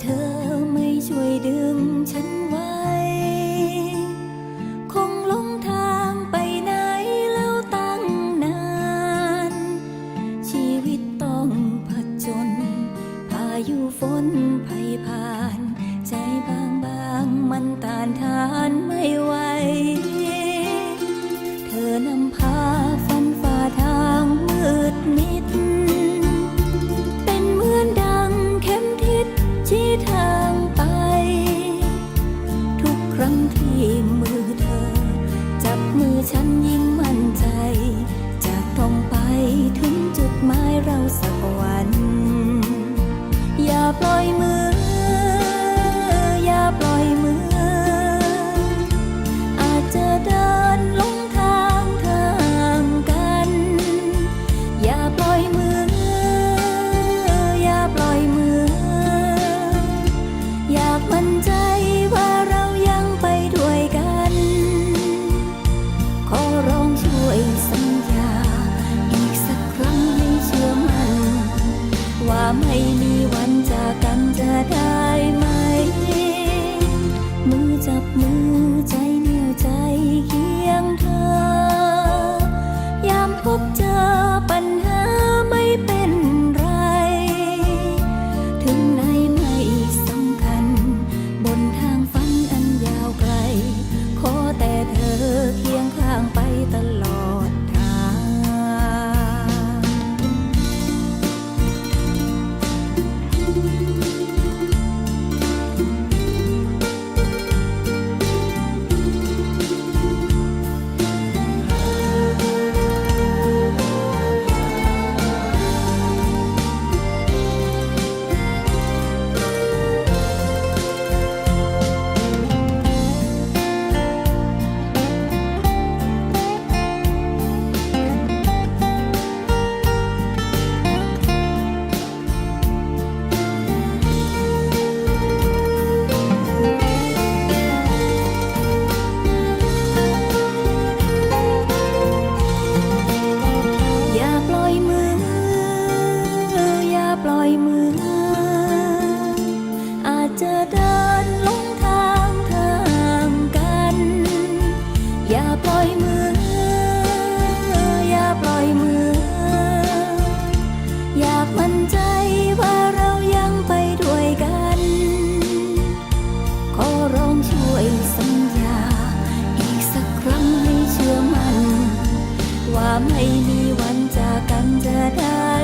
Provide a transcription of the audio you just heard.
เธอไม่ช่วยดึง จับมือใจเหนียวใจเคียงเธอยามพบเจอ อย่าปล่อยมือ อยากมั่นใจว่าเรายังไปด้วยกัน ขอร้องช่วยสัญญา อีกสักครั้งให้เชื่อมัน ว่าไม่มีวันจากกันจะได้